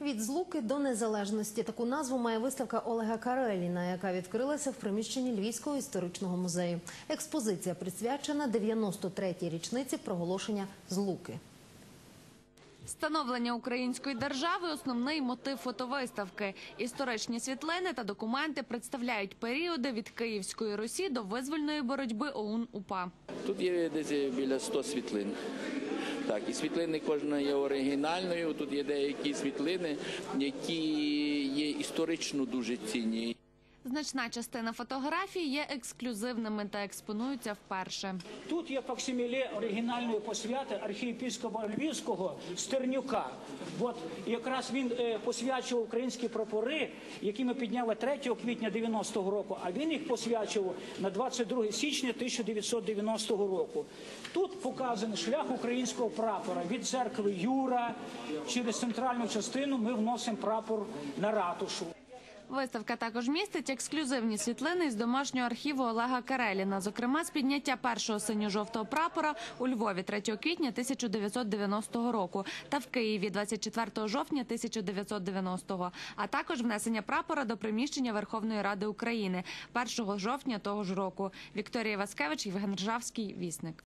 Від злуки до незалежності таку назву має виставка Олега Кареліна, яка відкрилася в приміщенні Львівського історичного музею. Експозиція присвячена 93-й річниці проголошення злуки. Становлення української держави основний мотив фотовиставки. Історичні світлини та документи представляють періоди від Київської Русі до визвольної боротьби ОУН УПА. Тут є десь біля 100 світлин. Так, і світлини кожна є оригінальною. Тут є деякі світлини, які є історично дуже цінні. Значна частина фотографій є ексклюзивними та експонуються вперше. Тут є факсиміле оригінальної посвяти архієпископа Львівського Стернюка. От якраз він е, посвячував українські прапори, які ми підняли 3 квітня 90-го року, а він їх посвячував на 22 січня 1990 року. Тут показаний шлях українського прапора від церкви Юра через центральну частину ми вносимо прапор на ратушу. Виставка також містить ексклюзивні світлини з домашнього архіву Олега Кареліна, зокрема з підняття першого синьо-жовтого прапора у Львові 3 квітня 1990 року та в Києві 24 жовтня 1990, а також внесення прапора до приміщення Верховної Ради України 1 жовтня того ж року. Вікторія Васкевич, Євген Ржавський, Вісник.